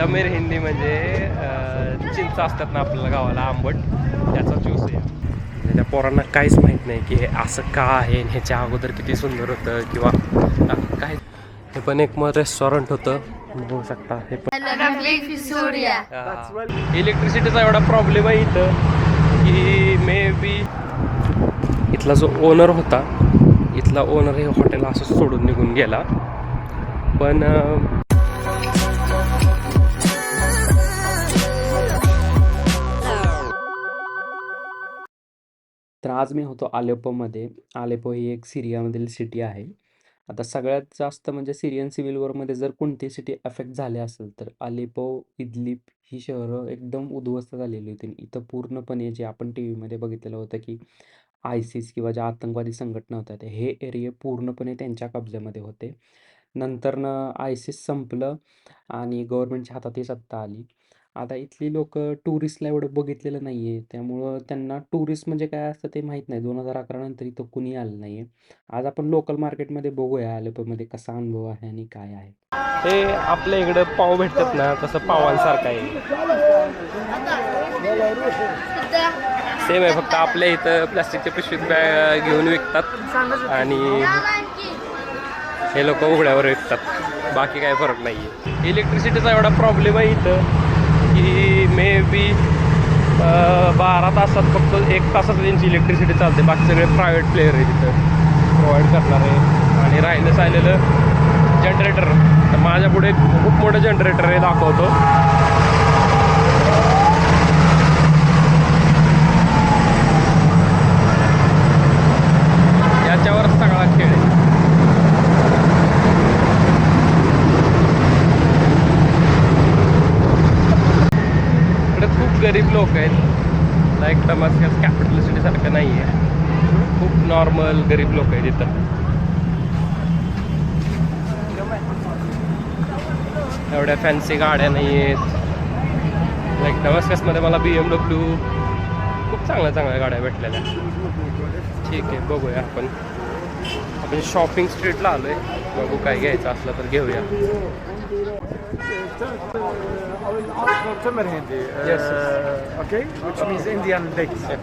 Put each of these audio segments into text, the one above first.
दमेर हिंदी म्हणजे चिंच असतात ना आपल्याला गावाला आंबट. त्याचा ज्यूस आहे. त्या पोरांना काहीच माहीत नाही की हे असं का आहे ह्याच्या अगोदर किती सुंदर होतं किंवा काय? हे पण एक मग रेस्टॉरंट होतं. बघू शकता हे पण. इलेक्ट्रिसिटीचा एवढा प्रॉब्लेम आहे इथं की मे बी इथला जो ओनर होता इथला ओनर हे हॉटेल असं सोडून निघून गेला. पण आज मी होतो आलेपोमध्ये. आलेपो ही एक सिरियामधील सिटी आहे. आता सगळ्यात जास्त म्हणजे सिरियन सिव्हिल वॉरमध्ये जर कोणती सिटी अफेक्ट झाली असेल तर आलेपो इदलीप ही शहरं एकदम उद्ध्वस्त झालेली होती. इथं पूर्णपणे जे आपण टी व्हीमध्ये बघितलेलं होतं की आयसिस किंवा ज्या आतंकवादी संघटना होत्या हे एरिया पूर्णपणे त्यांच्या कब्ज्यामध्ये होते. नंतरनं आयसिस संपलं आणि गव्हर्नमेंटच्या हातात ही सत्ता आली. आता इथली लोक टुरिस्टला एवढं बघितलेलं नाही आहे त्यामुळं त्यांना टुरिस्ट म्हणजे काय असतं ते माहीत नाही. दोन हजार अकरा नंतर इथं कुणी आलं नाही आहे आज आपण लोकल मार्केटमध्ये बघूया आलेपमध्ये कसा अनुभव आहे आणि काय आहे. हे आपल्या इकडं पाव भेटतात ना तसं पावांसारखं आहे. सेम आहे फक्त आपल्या इथं प्लास्टिकच्या पिशवीत बॅग घेऊन विकतात. आणि हे लोक उघड्यावर विकतात. बाकी काय फरक नाही आहे इलेक्ट्रिसिटीचा एवढा प्रॉब्लेम आहे इथं. मे बी बारा तासात फक्त एक तासात त्यांची इलेक्ट्रिसिटी चालते. बाकी सगळे प्रायव्हेट प्लेयर आहे तिथं प्रोव्हाइड करणार आहे आणि राहिलं सायलेलं जनरेटर माझ्या पुढे खूप मोठं जनरेटर आहे दाखवतो याच्यावर सगळा खेळ आहे इकडे खूप लोक आहेत. लाईक डमास्कस कॅपिटल सिटीसारखं नाही आहे खूप नॉर्मल गरीब लोक आहेत इथं. एवढ्या फॅन्सी गाड्या नाही आहेत लाईक डमास्कसमध्ये मला बी एम डब्ल्यू खूप चांगल्या चांगल्या गाड्या भेटलेल्या. ठीक आहे बघूया आपण. आपण शॉपिंग स्ट्रीटला आलो आहे बघू काय घ्यायचं असलं तर घेऊया. Uh, Yes, Okay, which means Indian dates. Eh,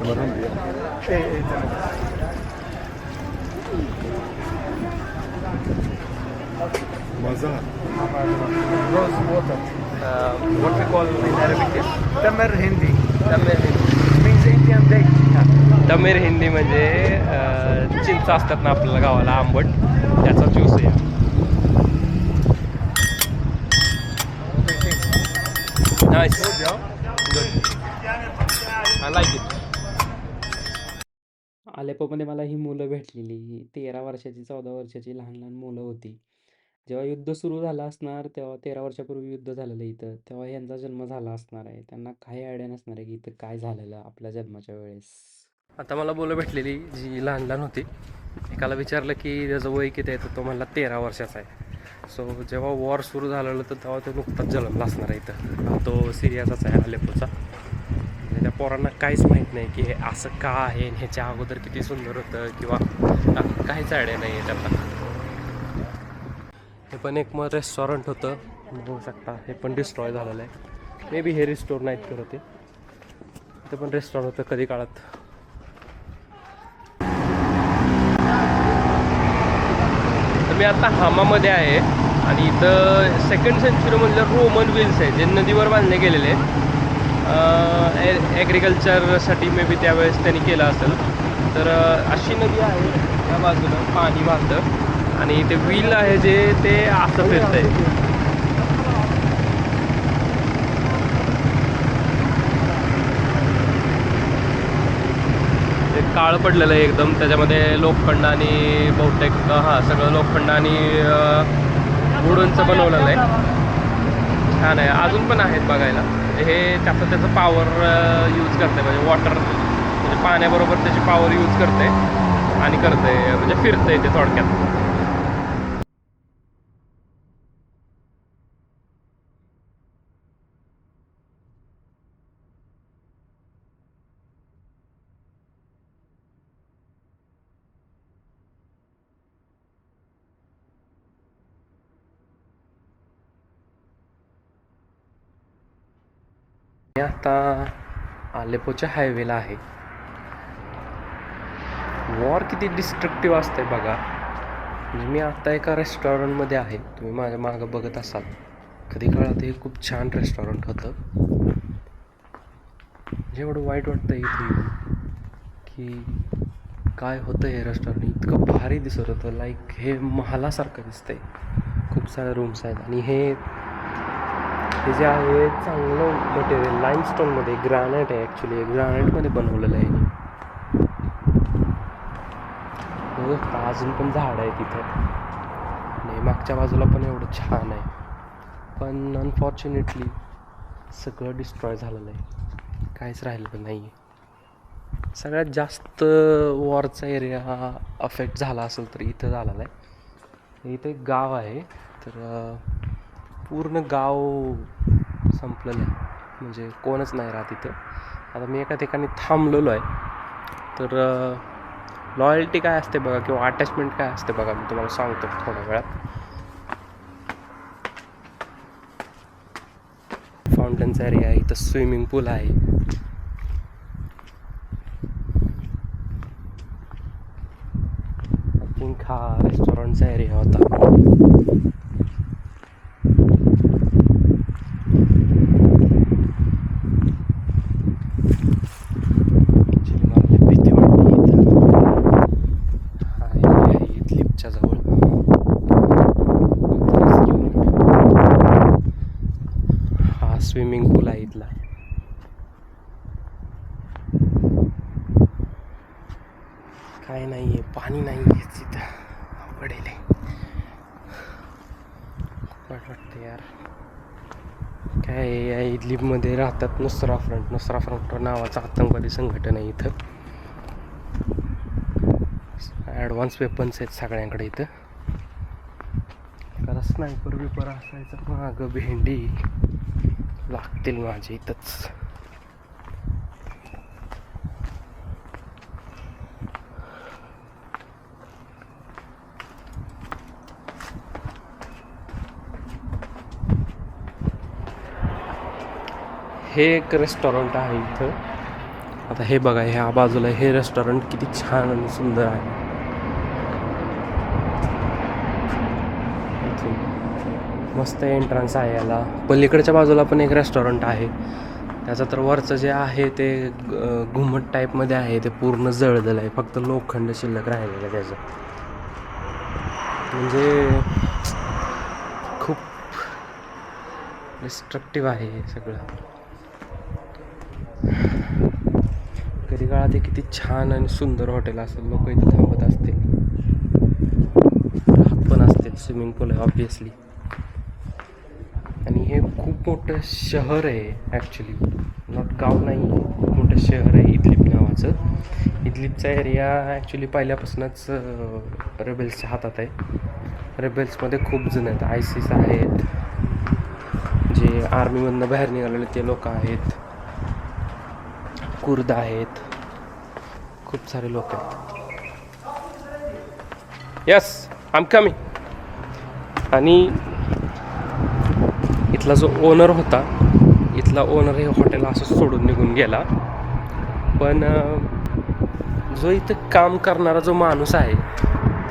eh, Tamer. Rose water. what we call in Arabic is means Indian date. Hindi म्हणजे चिंच असतात ना आपल्याला गावाला आंबट त्याचा ज्यूस आहे nice good I like it आलेपोमध्ये मला ही मुलं भेटलेली. ही तेरा वर्षाची चौदा वर्षाची लहान लहान मुलं होती. जेव्हा युद्ध सुरू झालं असणार तेव्हा तेरा वर्षापूर्वी युद्ध झालेलं इथं. तेव्हा यांचा जन्म झाला असणार आहे. त्यांना काही आयडिया नसणार आहे की इथं काय झालेलं आपल्या जन्माच्या वेळेस. आता मला बोलं भेटलेली जी लहान लहान होती. एकाला विचारलं की त्याचं वय किती आहे? तर तो म्हणला तेरा वर्षाचा आहे. सो जेव्हा वॉर सुरू झालेलं तर तेव्हा तो नुकताच जन्मला असणार आहे इथं. तो सिरियाचाच आहे अलेपोचा. त्या पोरांना काहीच माहीत नाही की हे असं का आहे ह्याच्या अगोदर किती सुंदर होतं किंवा काहीच आयडिया नाही आहे त्यांना हे पण एक मग रेस्टॉरंट होतं. बघू शकता हे पण डिस्ट्रॉय झालेलं आहे. मे बी हे रिस्टोर नाहीत करत ते. पण रेस्टॉरंट होतं कधी काळात. मी आता हामामध्ये आहे आणि इथं सेकंड सेंचुरीमधलं रोमन विल्स आहे जे नदीवर बांधले गेलेले. आहेत ॲग्रिकल्चरसाठी मे बी त्यावेळेस त्यांनी केलं असेल. तर अशी नदी आहे या बाजूला पाणी वाहतं. आणि ते व्हील आहे जे ते असं फिरतं आहे काळं पडलेलं आहे एकदम. त्याच्यामध्ये लोखंड आणि बहुतेक हां सगळं लोखंड आणि वुडनचं बनवलेलं आहे छान आहे अजून पण आहेत बघायला. हे त्याचं त्याचं पॉवर यूज करते म्हणजे वॉटर म्हणजे पाण्याबरोबर त्याची पॉवर यूज करते आणि करते म्हणजे फिरतंय ते थोडक्यात. मी आता आलेपोच्या हायवेला आहे. वॉर किती डिस्ट्रक्टिव्ह असतंय बघा. म्हणजे मी आता एका रेस्टॉरंटमध्ये आहे. तुम्ही माझ्या मागं बघत असाल. कधी काळात हे खूप छान रेस्टॉरंट होतं. म्हणजे एवढं वाईट वाटतं इथे की काय होतं हे रेस्टॉरंट इतकं भारी दिसत होतं. लाईक हे महालासारखं दिसतंय. खूप साऱ्या रूम्स आहेत. आणि हे हे जे आहे चांगलं मटेरियल लाईमस्टोनमध्ये ग्रॅनाईट आहे ॲक्च्युली ग्रॅनाईटमध्ये बनवलेलं आहे. अजून पण झाड आहे तिथं नाही मागच्या बाजूला पण एवढं छान आहे. पण अनफॉर्च्युनेटली सगळं डिस्ट्रॉय झालेलं आहे. काहीच राहिलेलं नाही आहे सगळ्यात जास्त वॉरचा एरिया अफेक्ट झाला असेल तर इथं झालेला आहे. इथं एक गाव आहे तर पूर्ण गाव संपलेलं आहे. म्हणजे कोणच नाही राहत इथं. आता मी एका ठिकाणी थांबलेलो आहे. तर लॉयल्टी काय असते बघा किंवा अटॅचमेंट काय असते बघा मी तुम्हाला सांगतो थोड्या वेळात. फाउंटनचा एरिया आहे इथं स्विमिंग पूल आहे. पिंक हा रेस्टॉरंटचा एरिया होता Actually मला लई भीती वाटते इथं. हा area आहे इडलिपच्या जवळ हा स्विमिंग पूल आहे इथला काय नाही आहे पाणी नाही आहे तिथं. अवघड आहे लई. वाटतं यार. काय या इडलीमध्ये राहतात नुसरा फ्रंट नुसरा फ्रंट नावाचं आतंकवादी संघटन आहे इथं. ॲडव्हान्स वेपन्स आहेत सगळ्यांकडे इथं. एखादा स्नायपर बिपर असायचं. मागं भेंडी लागतील माझ्या इथंच. हे एक रेस्टॉरंट आहे इथं. आता हे बघा ह्या बाजूला हे रेस्टॉरंट किती छान आणि सुंदर आहे. मस्त एंट्रन्स आहे याला. पलीकडच्या बाजूला पण एक रेस्टॉरंट आहे. त्याचं तर वरचं जे आहे ते घुमट टाईपमध्ये आहे. ते पूर्ण जळलेलं आहे. फक्त लोखंड शिल्लक राहिलेलं आहे त्याचं. म्हणजे खूप डिस्ट्रक्टिव्ह आहे हे सगळं. कधी काळात हे किती छान आणि सुंदर हॉटेल असेल लोक इथे थांबत असतील. राहत पण असतील स्विमिंग पूल आहे ऑब्विसली आणि हे खूप मोठं शहर आहे ॲक्च्युली नॉट गाव नाही खूप मोठं शहर आहे इदलिप नावाचं. इदलिपचा एरिया ॲक्च्युली पहिल्यापासूनच रेबेल्सच्या हातात आहे. रेबेल्समध्ये खूप जण आहेत आय सीस आहेत. जे आर्मीमधनं बाहेर निघालेले ते लोक आहेत. कुर्द आहेत. खूप सारे लोक आहेत. यस आम कमी आणि इथला जो ओनर होता इथला ओनर हे हॉटेल असं सोडून निघून गेला. पण जो इथं काम करणारा जो माणूस आहे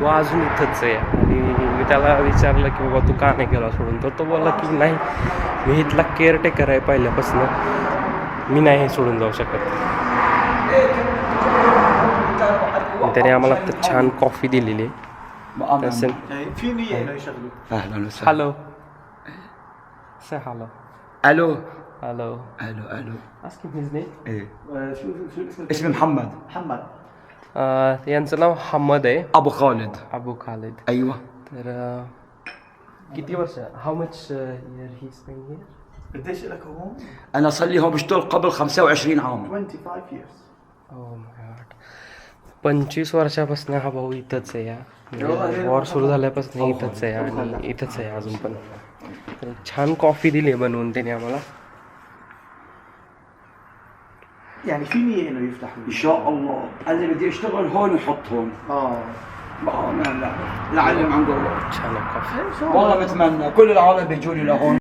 तो अजून इथंच आहे. आणि मी त्याला विचारलं की बाबा तू का नाही गेला सोडून? तर तो बोलला की नाही मी इथला केअरटेकर आहे पहिल्यापासून. मी नाही हे सोडून जाऊ शकत आणि त्याने आम्हाला आता छान कॉफी दिलेली आहे तसं في نية انه يشغلوا اهلا وسهلا हॅलो से hello الو hello الو الو asking his name ايه شو شو اسمه اسمي محمد محمد अं, यांचं नाव हमद आहे ابو خالد अबू खालिद ايوه तर अं, किती वर्ष how much year he spend here قديش لك هموم؟ أنا صار لي همشتول قبل 25 عام. 25 years. Oh पंचवीस वर्षापासून हा भाऊ इथंच आहे या वॉर सुरू झाल्यापासून इथंच आहे आणि इथंच आहे अजून पण छान कॉफी दिली आहे बनवून त्याने आम्हाला يعني فيني إنه يفتح إن شاء الله. أنا بدي أشتغل هون وحط هون. آه. آه، لا العلم عند الله إن شاء الله. والله بتمنى. كل العالم بيجوني لهون.